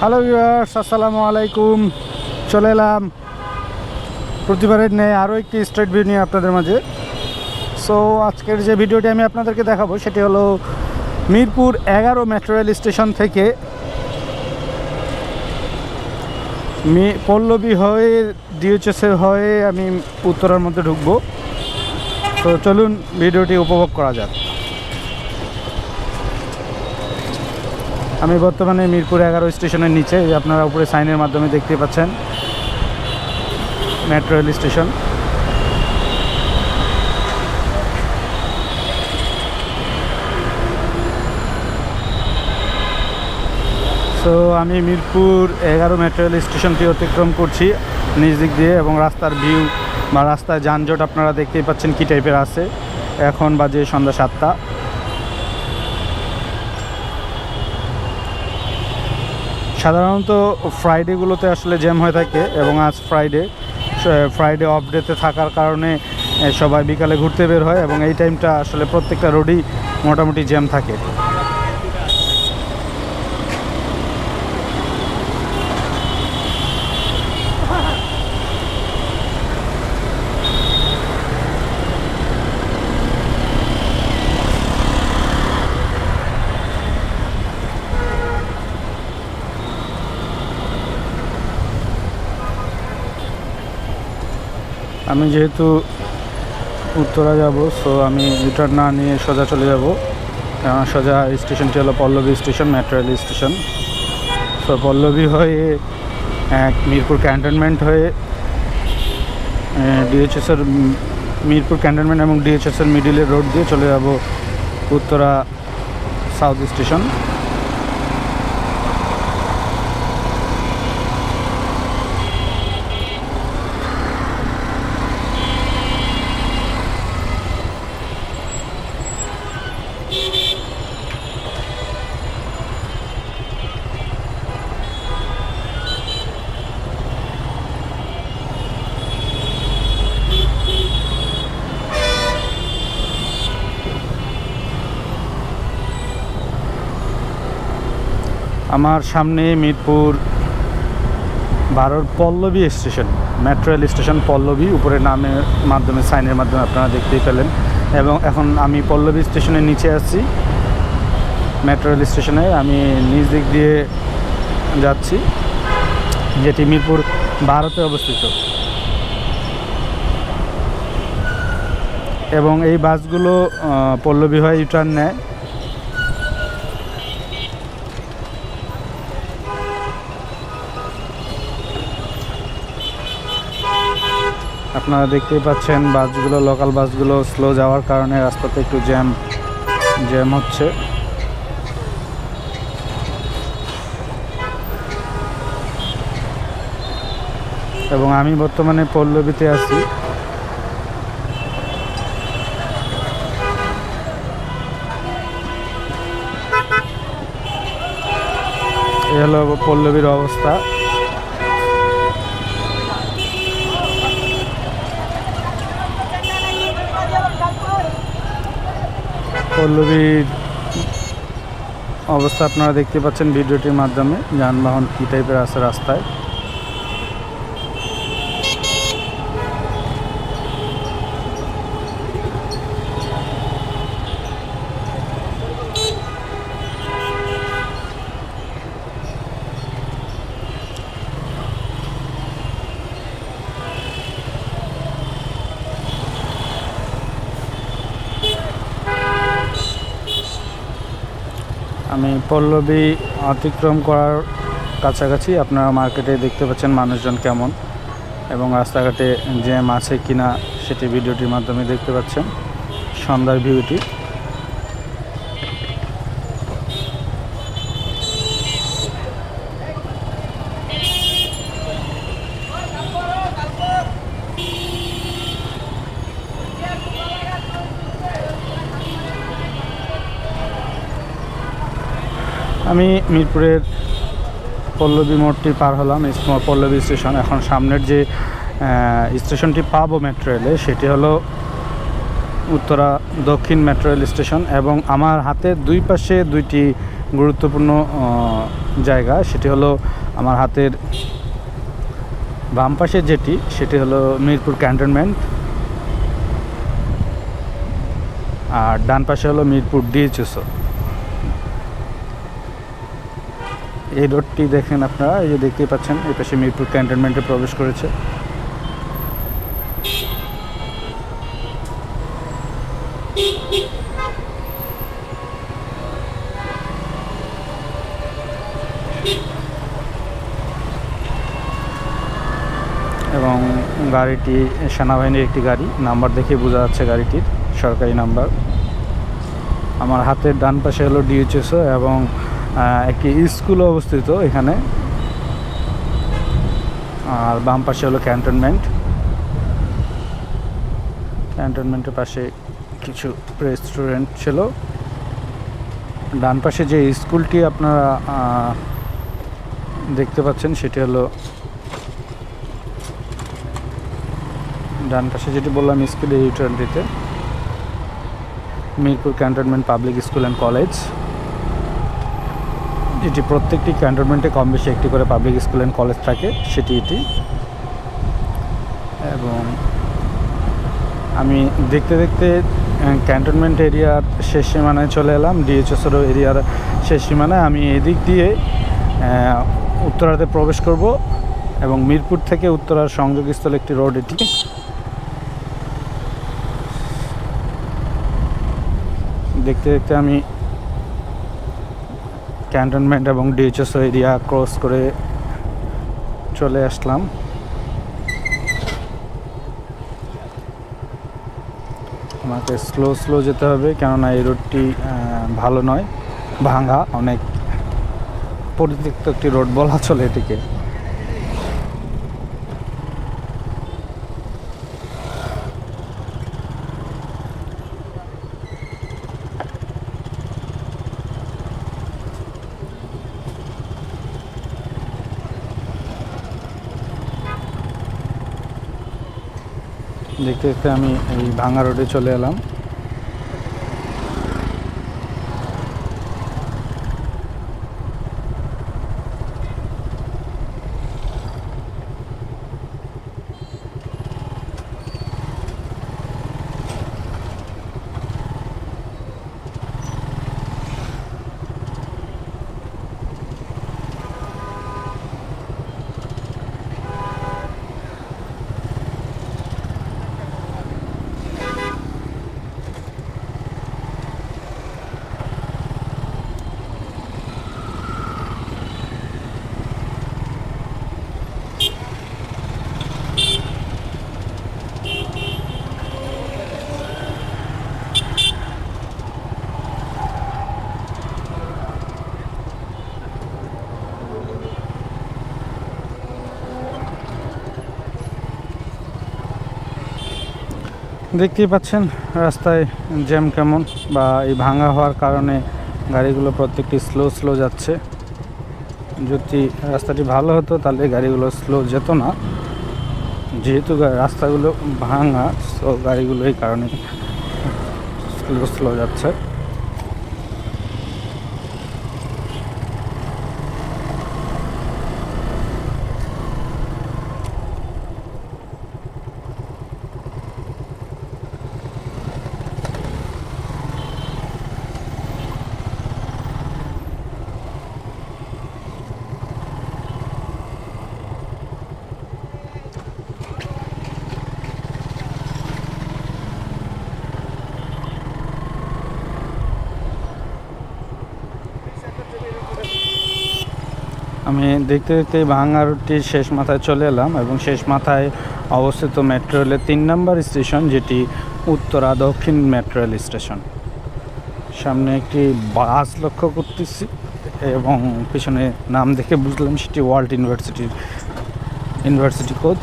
Hello viewers আসসালামু আলাইকুম চলে এলাম প্রতিবারের নেই আরও একটি স্ট্রিট ভিউ নিয়ে আপনাদের মাঝে। সো আজকের যে ভিডিওটি আমি আপনাদেরকে দেখাবো, সেটি হলো মিরপুর এগারো মেট্রো রেল স্টেশন থেকে মি, পল্লবী হয়ে ডিএচএসের হয়ে আমি উত্তরার মধ্যে ঢুকবো। তো চলুন ভিডিওটি উপভোগ করা যাক। আমি বর্তমানে মিরপুর এগারো স্টেশনের নিচে আপনারা উপরে সাইনের মাধ্যমে দেখতে পাচ্ছেন। Metro rail station. সো আমি মিরপুর এগারো মেট্রো রেল স্টেশনটি অতিক্রম করছি নিজ দিক দিয়ে এবং রাস্তার ভিউ বা রাস্তায় যানজট আপনারা দেখতেই পাচ্ছেন কী টাইপের আছে। এখন বাজে সন্ধ্যা সাতটা। সাধারণত ফ্রাইডেগুলোতে আসলে জ্যাম হয়ে থাকে এবং আজ ফ্রাইডে ফ্রাইডে অফ ডেতে থাকার কারণে সবাই বিকালে ঘুরতে বের হয় এবং এই টাইমটা আসলে প্রত্যেকটা রোডই মোটামুটি জ্যাম থাকে। আমি যেহেতু উত্তরা যাব সো আমি রিটার্ন না নিয়ে সোজা চলে যাব। কারণ সোজা স্টেশনটি হলো Pallabi station metro rail station so Pallabi হয়ে এক মিরপুর ক্যান্টনমেন্ট হয়ে ডিএচএসের মিরপুর ক্যান্টনমেন্ট এবং ডিএচএসের মিডিলের রোড দিয়ে চলে যাব উত্তরা সাউথ স্টেশন আমার সামনে মিরপুর বারোর Pallabi station metro rail station Pallabi উপরে নামের মাধ্যমে সাইনের মাধ্যমে আপনারা দেখতেই পেলেন। এবং এখন আমি পল্লবী স্টেশনের নিচে আছি। মেট্রো রেল স্টেশনে আমি নিজ দিক দিয়ে যাচ্ছি, যেটি মিরপুর ভারতে অবস্থিত। এবং এই বাসগুলো পল্লবী হয়ে ইউটার্ন নেয়। আপনারা দেখতেই পাচ্ছেন বাসগুলো লোকাল বাসগুলো স্লো যাওয়ার কারণে রাস্তাতে একটু জ্যাম জ্যাম হচ্ছে। এবং আমি বর্তমানে পল্লবীতে আছি। এ হলো পল্লবীর অবস্থা। পল্লবীর অবস্থা আপনারা দেখতে পাচ্ছেন ভিডিওটির মাধ্যমে যানবাহন কী টাইপের আছে রাস্তায়। আমি পল্লবী অতিক্রম করার কাছাকাছি আপনারা মার্কেটে দেখতে পাচ্ছেন মানুষজন কেমন এবং রাস্তাঘাটে জ্যাম আছে কিনা সেটি ভিডিওটির মাধ্যমে দেখতে পাচ্ছেন। সন্ধ্যার ভিউটি আমি মিরপুরের পল্লবী মোড়টি পার হলাম পল্লবী স্টেশন। এখন সামনের যে স্টেশনটি পাবো মেট্রো রেলে, সেটি হলো উত্তরা দক্ষিণ মেট্রো রেল স্টেশন এবং আমার হাতের দুই পাশে দুইটি গুরুত্বপূর্ণ জায়গা। সেটি হলো আমার হাতের বাম পাশে যেটি, সেটি হলো মিরপুর ক্যান্টনমেন্ট। আর ডান পাশে হলো মিরপুর ডিএচএসও এই রোডটি দেখেন আপনারা, এই যে দেখতেই পাচ্ছেন, এই পাশে মিরপুর ক্যান্টনমেন্টে প্রবেশ করেছে। এবং গাড়িটি, সেনাবাহিনীর একটি গাড়ি, নাম্বার দেখে বোঝা যাচ্ছে গাড়িটির সরকারি নাম্বার। আমার হাতের ডান পাশে হলো ডিএচএসও এবং একটি স্কুল অবস্থিত এখানে। আর বাম পাশে হলো ক্যান্টনমেন্ট। ক্যান্টনমেন্টের পাশে কিছু রেস্টুরেন্ট ছিল। ডান পাশে যে স্কুলটি আপনারা দেখতে পাচ্ছেন, সেটি হলো ডান পাশে যেটি বললাম, স্কুল এই টোয়েন্টিতে Mirpur cantonment public school and college. এটি প্রত্যেকটি ক্যান্টনমেন্টে কম বেশি একটি করে পাবলিক স্কুল অ্যান্ড কলেজ থাকে, সেটি এটি। এবং আমি দেখতে দেখতে ক্যান্টনমেন্ট এরিয়ার শেষ সীমানায় চলে এলাম ডিএচএসের এরিয়ার শেষ সীমানায়। আমি এদিক দিয়ে উত্তরাতে প্রবেশ করব এবং মিরপুর থেকে উত্তরার সংযোগস্থল একটি রোড এটি। দেখতে দেখতে আমি ক্যান্টনমেন্ট এবং ডিএচএস এরিয়া ক্রস করে চলে আসলাম। আমাকে স্লো স্লো যেতে হবে, কেননা এই রোডটি ভালো নয়, ভাঙা, অনেক পরিত্যক্ত একটি রোড বলা চলে এটিকে। দেখতে দেখতে আমি এই ভাঙা রোডে চলে এলাম। দেখতেই পাচ্ছেন, রাস্তায় জ্যাম কেমন বা এই ভাঙা হওয়ার কারণে গাড়িগুলো প্রত্যেকটি স্লো স্লো যাচ্ছে। যদি রাস্তাটি ভালো হতো, তাহলে গাড়িগুলো স্লো যেত না। যেহেতু রাস্তাগুলো ভাঙা সো গাড়িগুলো এই কারণে স্লো স্লো যাচ্ছে। আমি দেখতে দেখতে এই ভাঙা রুটটির শেষ মাথায় চলে এলাম এবং শেষ মাথায় অবস্থিত মেট্রো রেলের তিন নম্বর স্টেশন, যেটি উত্তরা দক্ষিণ মেট্রো রেল স্টেশন। সামনে একটি বাস লক্ষ্য করতেছি এবং পিছনে নাম দেখে বুঝলাম সেটি ওয়ার্ল্ড ইউনিভার্সিটির ইউনিভার্সিটি কোচ।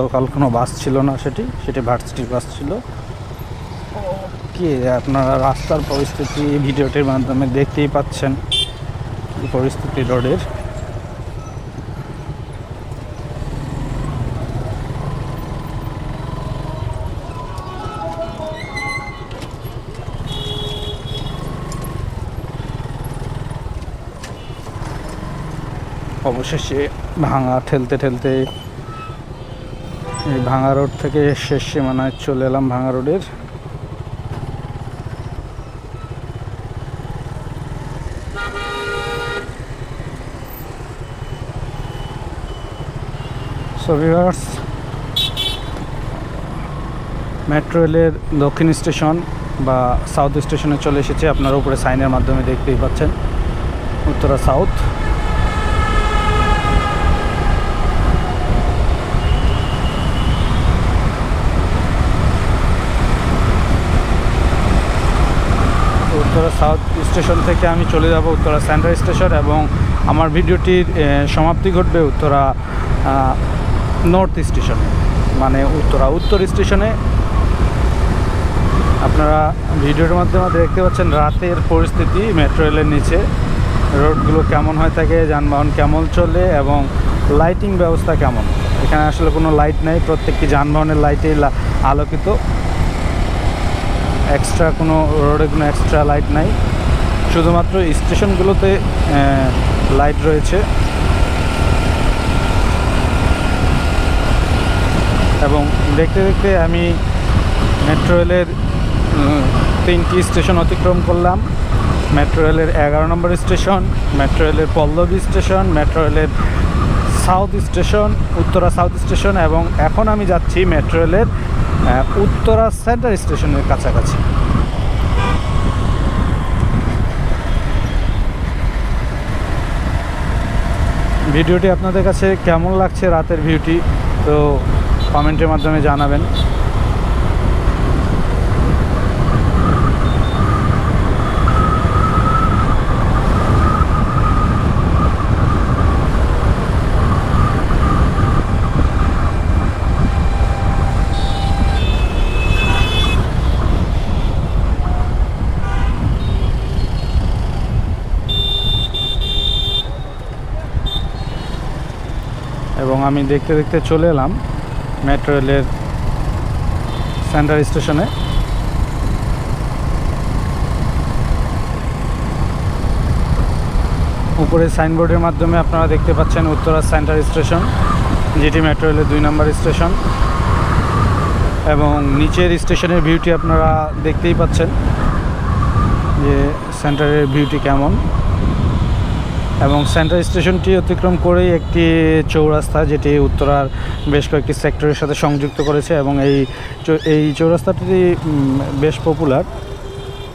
লোকাল কোনো বাস ছিল না সেটি সেটি ভার্সিটির বাস ছিল। কি, আপনারা রাস্তার পরিস্থিতি ভিডিওটির মাধ্যমে দেখতেই পাচ্ছেন পরিস্থিতি রোডের। অবশেষে ভাঙা ঠেলতে ঠেলতে এই ভাঙা রোড থেকে শেষ সীমানায় চলে এলাম ভাঙা রোডের। সো ভিউয়ার্স মেট্রো রেলের দক্ষিণ স্টেশন বা সাউথ স্টেশনে চলে এসেছে। আপনারা উপরে সাইনের মাধ্যমে দেখতেই পাচ্ছেন। Uttara south Uttara south station থেকে আমি চলে যাব উত্তরা সেন্ট্রাল স্টেশন এবং আমার ভিডিওটির সমাপ্তি ঘটবে উত্তরা নর্থ স্টেশনে মানে উত্তরা। উত্তর স্টেশনে আপনারা ভিডিওর মাধ্যমে দেখতে পাচ্ছেন রাতের পরিস্থিতি মেট্রো রেলের নিচে। রোডগুলো কেমন হয়ে থাকে, যানবাহন কেমন চলে, এবং লাইটিং ব্যবস্থা কেমন? এখানে আসলে কোনো লাইট নেই, প্রত্যেকটি যানবাহনের লাইটে আলোকিত। এক্সট্রা কোনো রোডে কোনো এক্সট্রা লাইট নাই। শুধুমাত্র স্টেশনগুলোতে লাইট রয়েছে। এবং দেখতে দেখতে আমি মেট্রো রেলের তিনটি স্টেশন অতিক্রম করলাম। মেট্রো রেলের এগারো নম্বর স্টেশন, মেট্রো রেলের পল্লবী স্টেশন, মেট্রো রেলের south station, Uttara south station এবং এখন আমি যাচ্ছি মেট্রো রেলের উত্তরা সেন্টার স্টেশনের কাছাকাছি। ভিডিওটি আপনাদের কাছে কেমন লাগছে রাতের ভিউটি? তো কমেন্টের মাধ্যমে জানাবেন। এবং আমি দেখতে দেখতে চলে এলাম। মেট্রো রেলের সেন্টার স্টেশনে। উপরে সাইনবোর্ডের মাধ্যমে আপনারা দেখতে পাচ্ছেন উত্তরা সেন্টার স্টেশন যেটি মেট্রো রেলের দুই নম্বর স্টেশন, এবং নিচের স্টেশনের ভিউটি আপনারা দেখতেই পাচ্ছেন যে সেন্টারের ভিউটি কেমন। এবং সেন্ট্রাল স্টেশনটি অতিক্রম করেই একটি চৌরাস্তা, যেটি উত্তরার বেশ কয়েকটি সেক্টরের সাথে সংযুক্ত করেছে এবং এই এই চৌরাস্তাটি বেশ পপুলার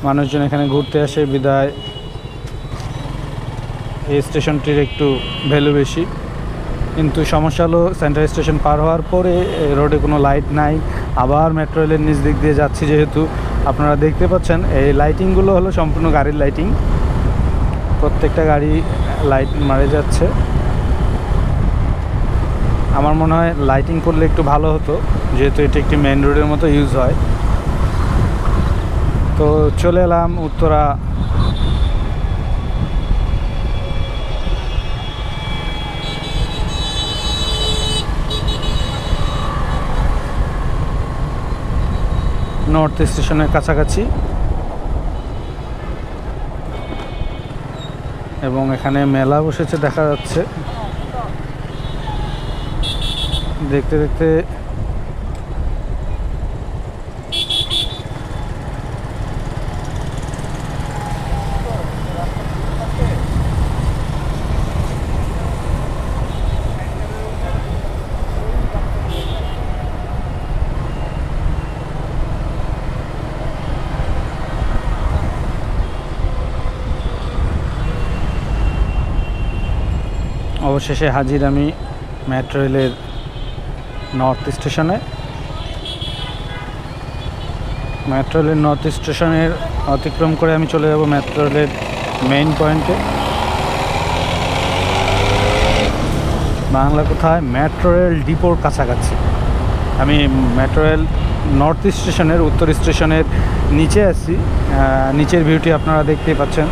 মানুষজন এখানে ঘুরতে আসে, বিদায়। এই স্টেশনটির একটু ভ্যালু বেশি। কিন্তু সমস্যা হলো সেন্ট্রাল স্টেশন পার হওয়ার পরে রোডে কোনো লাইট নাই। আবার মেট্রো রেলের নিচ দিক দিয়ে যাচ্ছি যেহেতু। আপনারা দেখতে পাচ্ছেন, এই লাইটিংগুলো হলো সম্পূর্ণ গাড়ির লাইটিং প্রত্যেকটা গাড়ি লাইট মারে যাচ্ছে। আমার মনে হয় লাইটিং করলে একটু ভালো হতো, যেহেতু এটি একটি মেন রোডের মতো ইউজ হয়। তো চলে এলাম উত্তরা। নর্থ স্টেশনের কাছাকাছি। এবং এখানে মেলা বসেছে দেখা যাচ্ছে। দেখতে দেখতে অবশেষে হাজির আমি মেট্রো রেলের নর্থ স্টেশনে। মেট্রো রেলের নর্থ স্টেশনের অতিক্রম করে আমি চলে যাব মেট্রো রেলের মেইন পয়েন্টে। বাংলা কোথায়? মেট্রো রেল ডিপোর কাছাকাছি। আমি মেট্রো রেল নর্থ স্টেশনের, উত্তর স্টেশনের নিচে আছি। নিচের ভিউটি আপনারা দেখতেই পাচ্ছেন।